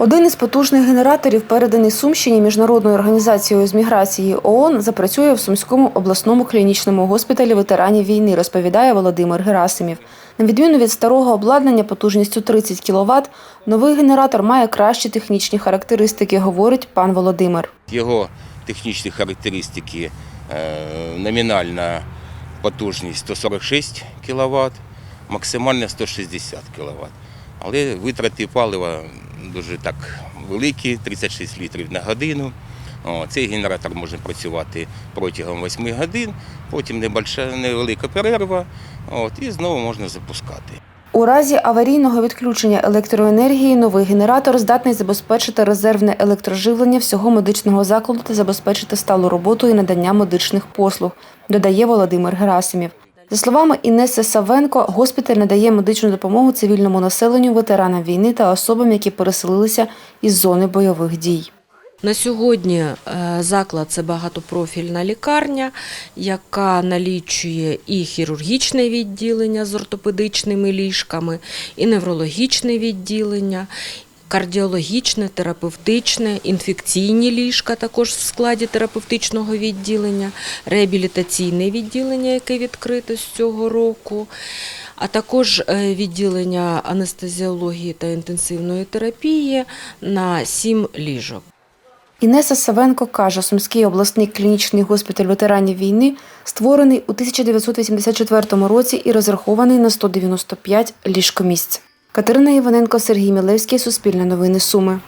Один із потужних генераторів, переданий Сумщині міжнародною організацією з міграції ООН, запрацює в Сумському обласному клінічному госпіталі ветеранів війни, розповідає Володимир Герасимів. На відміну від старого обладнання потужністю 30 кВт, новий генератор має кращі технічні характеристики, говорить пан Володимир. Його технічні характеристики е, номінальна потужність 146 кВт, максимальна 160 кВт. Але витрати палива дуже так великі, 36 літрів на годину. Цей генератор може працювати протягом 8 годин, потім невелика перерва, от, і знову можна запускати. У разі аварійного відключення електроенергії новий генератор здатний забезпечити резервне електроживлення всього медичного закладу та забезпечити сталу роботу і надання медичних послуг, додає Володимир Герасимів. За словами Інеси Савенко, госпіталь надає медичну допомогу цивільному населенню, ветеранам війни та особам, які переселилися із зони бойових дій. На сьогодні е, заклад це багатопрофільна лікарня, яка налічує і хірургічне відділення з ортопедичними ліжками, і неврологічне відділення. Кардіологічне, терапевтичне, інфекційні ліжка також в складі терапевтичного відділення, реабілітаційне відділення, яке відкрите з цього року, а також е, відділення анестезіології та інтенсивної терапії на 7 ліжок. Інеса Савенко каже, Сумський обласний клінічний госпіталь ветеранів війни створений у 1984 році і розрахований на 195 ліжкомісць. Катерина Іваненко, Сергій Мілевський, Суспільне новини Суми.